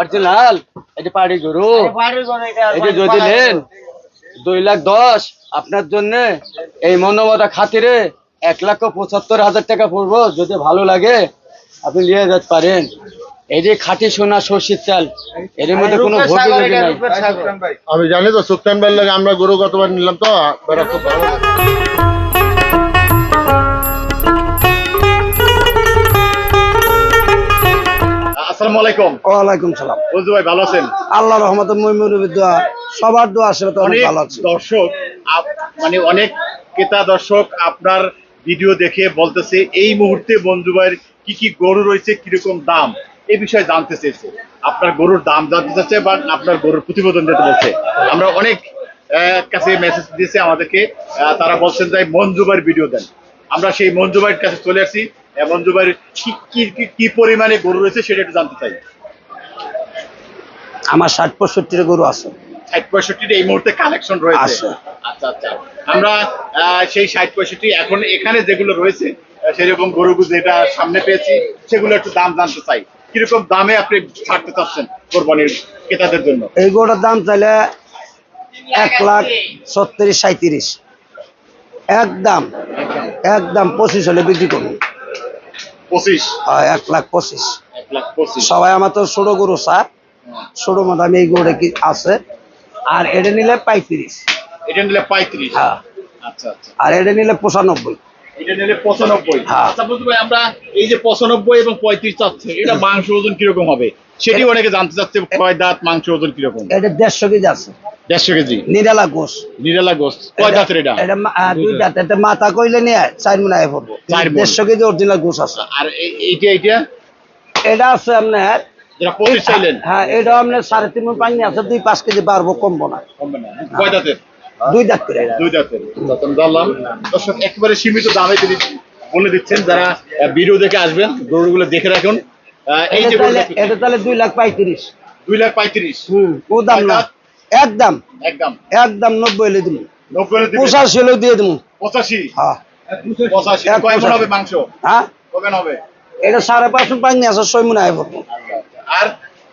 Original? এটা পাড়ি গরু। এটা এই যে যদি নেন দুই লাখ দশ আপনার জন্য এই মনোমতা খাতিরে এক লাখ পঁচাত্তর হাজার টাকা পড়ব যদি ভালো লাগে আপনি নিয়ে যেতে পারেন। এই যে খাঁটি সোনা সর্ষের চাল এর মধ্যে কোনো নাই। আমি জানি তো সুলতান ভাইয়ের লাগে আমরা গরু গতবার নিলাম তো খুব ভালো আসসালামু আলাইকুম। ওয়ালাইকুম সালাম। বন্ধু ভাই ভালো আছেন? আল্লাহ রহমত মইমুরবির দোয়া সবার দোয়া আসলে অনেক অনেক ভালো আছে। দর্শক মানে অনেক ক্রেতা দর্শক আপনার ভিডিও দেখে বলতেছে এই মুহূর্তে বন্ধু ভাইয়ের কি কি গরু রয়েছে কীরকম দাম? এই বিষয়ে জানতে চেয়েছে। আপনার গরুর দাম জানতে চাচ্ছে বা আপনার গরুর প্রতিবেদন দিতে বলছে। আমরা অনেক কাছে মেসেজ দিয়েছে আমাদেরকে তারা বলছেন যে মঞ্জুভাইয়ের ভিডিও দেন। আমরা সেই মঞ্জু ভাইয়ের কাছে চলে আসছি মঞ্জু ভাইয়ের কি কি- পরিমাণে গরু রয়েছে সেটা একটু জানতে চাই। আমার ষাট পঁয়ষট্টির গরু আছে। ষাট পঁয়ষট্টির এই মুহূর্তে কালেকশন রয়েছে? আচ্ছা আচ্ছা। আমরা সেই ষাট পঁয়ষট্টি এখন এখানে যেগুলো রয়েছে সেরকম গরুগুলো যেটা সামনে পেয়েছি সেগুলো একটু দাম জানতে চাই। কীরকম দামে আপনি ছাড়তে চাচ্ছেন কোরবানির ক্রেতাদের জন্য? এই গরুটার দাম চাইলে এক লাখ ছত্রিশ সাঁত্রিশ একদম একদম পঁচিশ হলে বিক্রি করুন। পঁচিশ? হয়, এক লাখ পঁচিশ। সবাই আমার তো ছোট গরু স্যার। ছোট মতো এই গরুটা কি আছে। আর এটা নিলে পঁয়ত্রিশ। এটা নিলে পঁয়ত্রিশ। হ্যাঁ। আচ্ছা আচ্ছা। আর এটা নিলে পঁচানব্বই। এটা নিলে পঁচানব্বই। হ্যাঁ। আচ্ছা বুঝতে ভাই আমরা এই যে পঁচানব্বই এবং পঁয়ত্রিশ চাচ্ছে এটা মাংস ওজন কীরকম হবে? সেটি অনেকে জানতে চাচ্ছে কয় দাঁত মাংস ওজন কীরকম? এটা দেড়শো কেজি আছে। দেড়শো কেজি? নিরালা গোস নিরালা গোস্ত কয় দাঁতের এটা? এটা দুই দাঁত। এটা মাথা কইলে নিয়ে চার মনে আয় পড়ব। দেড়শো কেজি অরিজিনাল গোস আছে। আর এই- এইটা এইটা? এটা আছে আপনার যেটা পঁচিশ চাইলেন? হ্যাঁ এটা আপনার সাড়ে তিন পানি আছে দুই পাঁচ কেজি বাড়বো কমবো না। কমবে না। কয় দাঁতের? দুই দাঁত করে। দুই দাঁতের যতন জানলাম দর্শক একেবারে সীমিত দামে তিনি বলে দিচ্ছেন যারা ভিডিও দেখে আসবেন গরুগুলো দেখে রাখুন। এই যে এটা তাহলে দুই লাখ পঁয়ত্রিশ। দুই লাখ পঁয়ত্রিশ। হুম ও দাম না একদম। একদম একদম নব্বই হলে দিব নব্বই পঁচাশি হলেও দিয়ে দেবো পঁচাশি? হ্যাঁ। পঁচাশি। পঁচাশি। হবে মাংস? হ্যাঁ? হবে? এটা সাড়ে পাঁচ মণ পানি ছয় মনে আয় পড়ব। আর?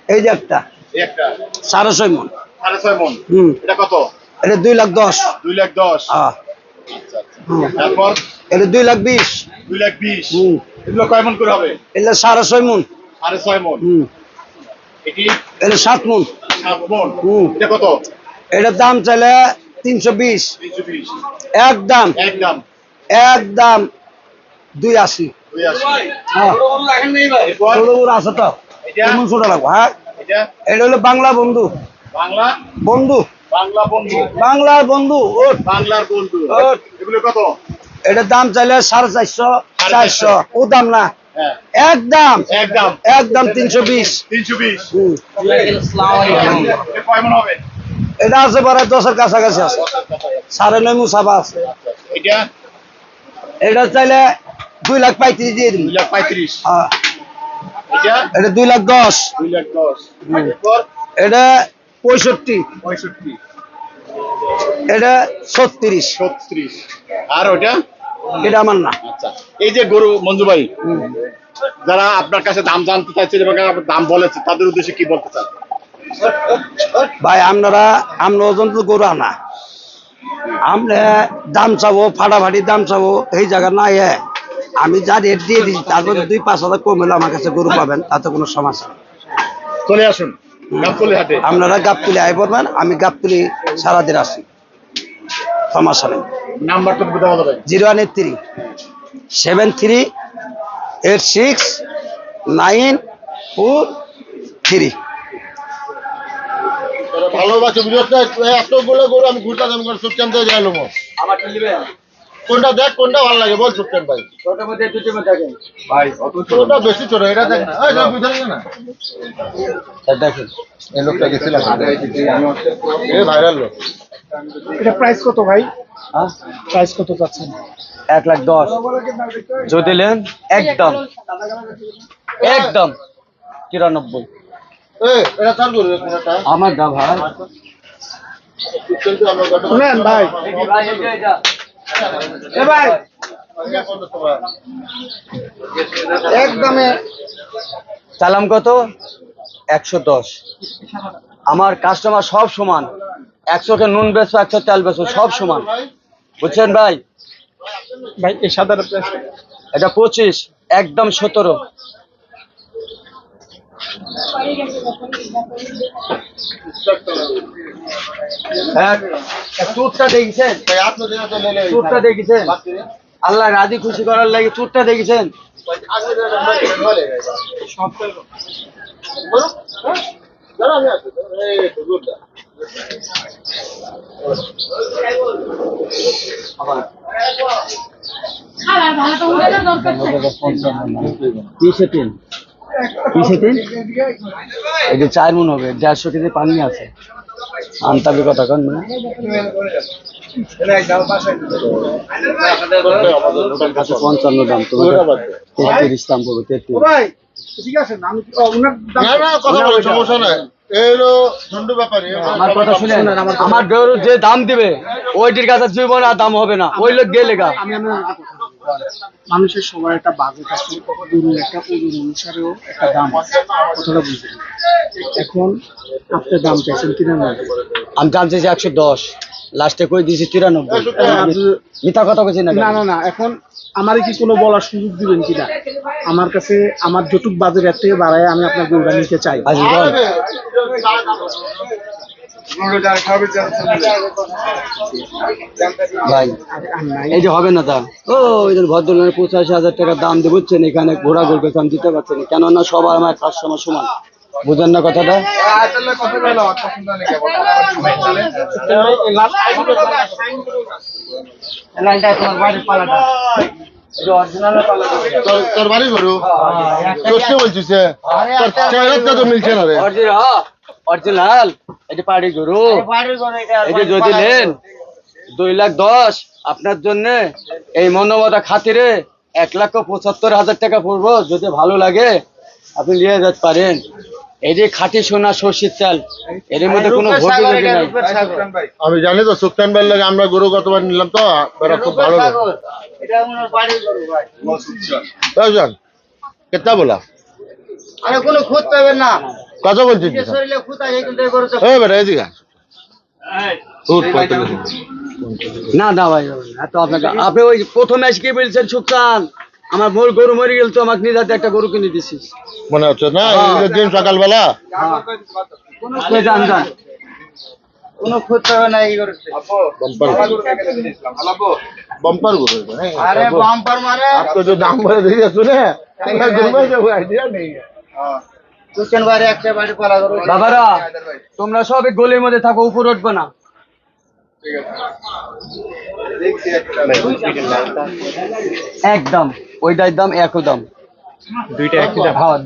এই যে একটা। একটা। সাড়ে ছয় সাড়ে মন হুম। এটা কত? এটা দুই লাখ দশ। দুই লাখ দশ। হুম। তারপর? এটা দুই লাখ বিশ। দুই লাখ বিশ। হুম। এগুলো কয় মন করে হবে? এটা সাড়ে ছয় মণ সাড়ে ছয় মন। হুম। এটি? এটা সাত মণ সাত মন। হুম। এটা কত? এটার দাম চাইলে তিনশো বিশ। তিনশো বিশ। একদম একদম একদম দুই আশি। দুই আশি। হ্যাঁ। আছে তো। এটা? হ্যাঁ। এটা? এটা হলো বন্ধু বাংলা বন্ধু। বাংলা? বন্ধু। বাংলার বন্ধু বাংলার বন্ধু। এগুলো কত? এটার দাম চাইলে সাড়ে চারশো চারশো। ও দাম না। হ্যাঁ। একদম। একদম একদম তিনশো বিশ। তিনশো বিশ। এটা আছে পরে দশের কাছাকাছি আছে। সাড়ে নয় মুসাফা আছে। এটা? এটা চাইলে দুই লাখ পঁয়ত্রিশ দিয়ে দিন দুই লাখ পঁয়ত্রিশ। হ্যাঁ। এটা? এটা দুই লাখ দশ। দুই লাখ দশ। এটা পঁয়ষট্টি। পঁয়ষট্টি। এটা ছত্রিশ। ছত্রিশ। আর ওটা এটা আমার না। আচ্ছা। এই যে গরু মঞ্জু ভাই যারা আপনার কাছে দাম জানতে চাইছে এবং দাম বলেছে তাদের উদ্দেশ্যে কি বলতে চান? ভাই আপনারা আমরা ওজন তো গরু আনা। আমরা দাম চাবো ফাটাফাটি দাম চাবো এই জায়গা নাই এ। আমি যা রেট দিয়ে দিচ্ছি তারপরে দুই পাঁচ হাজার কম আমার কাছে গরু পাবেন তাতে কোনো সমস্যা। চলে আসুন। আপনারা গাবতুলি আই পড়বেন আমি গাবতুলি সারাদিন আসি। সমস্যা নেই। নাম্বারটা zero one eight three seven three eight six nine four three. ভালোবাসে বুঝতে এতগুলো গরু আমি ঘুরতে যাব থেকে যাই নেবেন কোনটা দেখ কোনটা ভালো লাগে বল সুলতান ভাই। ছোট মধ্যে দুটো মধ্যে দেখেন। ভাই অত ছোটটা বেশি ছোট এটা দেখ না। না? দেখেন এই লোকটা গেছিলাম এই ভাইরাল লোক। এটা প্রাইস কত ভাই? হ্যাঁ? প্রাইস কত চাচ্ছেন এক লাখ দশ। যদি নেন একদম। একদম। তিরানব্বই। আমার দা ভাই। ভাই। ভাই। একদমে। চালাম কত? একশো দশ। আমার কাস্টমার সব সমান। একশোকে নুন বেচো একশো তেল বেচো সব সমান। বুঝছেন ভাই? ভাই এই এটা পঁচিশ একদম সতেরো। দেখছেন? দেখেছেন? আল্লাহ রাজি খুশি করার লাগে চুরটা দেখেছেন? খাবার ভালো তো উঠানোর দরকার তিন কিসে এই যে চার মন হবে দেড়শো কেজি পানি আছে আনতাবি কথা কন না আচ্ছা, পঞ্চান্ন দাম তোমার তেত্রিশ দাম পড়বে তেত্রিশ ঠিক আছে আমি ও, ওনার দাম না না কথা বলে সমস্যা নাই এই হলো ঝন্ডু ব্যাপারী আমার কথা শুনেন আমার গরু যে দাম দিবে ওইটির কাছে জীবন আর দাম হবে না ওই লোক গেলে গা মানুষের সবার একটা বাজেট আছে গরুর একটা ওজন অনুসারেও একটা দাম আছে। কথাটা বুঝতে এখন আপনার দাম চাইছেন তিরানব্বই। আমি জানছি যে একশো দশ। লাস্টে কই দিয়েছি তিরানব্বই? মিথ্যা কথা কইছি না না না এখন আমারই কি কোনো বলার সুযোগ দিবেন কিনা? আমার কাছে আমার যটুক বাজেট এর থেকে বাড়ায় আমি আপনার গরুটা নিতে চাই। বল ভাই এই যে হবে না দাম ও ভদ্রলোকের পঁচাশি হাজার টাকা দাম দিয়ে বুঝছেন এখানে ঘোরা ঘুরবে আমি দিতে পারছি না। কেননা সবার আমার কাস্টমার সমান। বুঝেন না কথাটা? তোর তোর বাড়ি গরু করতে বলছিস তোর চেহারাটা তো মিলছে না রে। অরিজিনাল? এটা পাড়ি গরু। এটা যদি নেন দুই লাখ দশ আপনার জন্য এই মনোমতা খাতিরে এক লাখ পঁচাত্তর হাজার টাকা পড়ব যদি ভালো লাগে আপনি নিয়ে যেতে পারেন। এই যে খাঁটি সোনা সর্ষের চাল এর মধ্যে কোনো ভোট নাই। আমি জানি তো সুলতান ভাইয়ের লাগে আমরা গরু গতবার নিলাম তো বেটা খুব ভালো। গরু। বুঝলেন? কেতা বলা। আরে কোনো খুঁত পাবেন না। কত বলছিস বেটা এদিকে না না ভাই এত আপনাকে আপনি ওই প্রথম এসে কি বলছেন সুকান আমার মোর গরু মরে গেল তো আমাকে নিজাতে একটা গরু কিনে দিছিস। মনে হচ্ছে না? হ্যাঁ। ঈদের দিন সকালবেলা? হ্যাঁ। কোনো ক্ষতি হবে না এই গরুতে বাম্পার গরু। হ্যাঁ। আরে বাম্পার মানে আপনি তো দাম বলে দিয়েছ না আইডিয়া নেই। হ্যাঁ। বাবারা তোমরা সবে গলির মধ্যে থাকো উপর উঠবো না। একদম ওইটার দাম একই দাম। হ্যাঁ,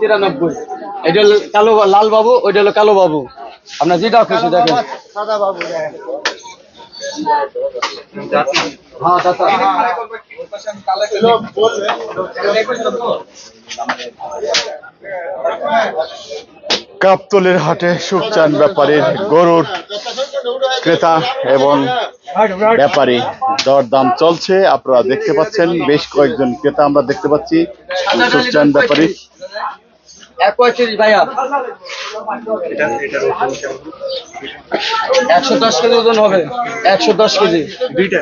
তিরানব্বই। এটা হলো কালো লাল বাবু ওইটা হলো কালো বাবু। আপনার যেটা খুশি দেখেন। সাদা বাবু কাপতলের হাটে সুখচান ব্যাপারীর গরুর ক্রেতা এবং ব্যাপারী দরদাম চলছে। আপনারা দেখতে পাচ্ছেন, বেশ কয়েকজন ক্রেতা আমরা দেখতে পাচ্ছি। সুখচান ব্যাপারী পঁয়ত্রিশ ভাইয়া একশো দশ কেজি ওজন হবে। একশো দশ কেজি। দুইটা?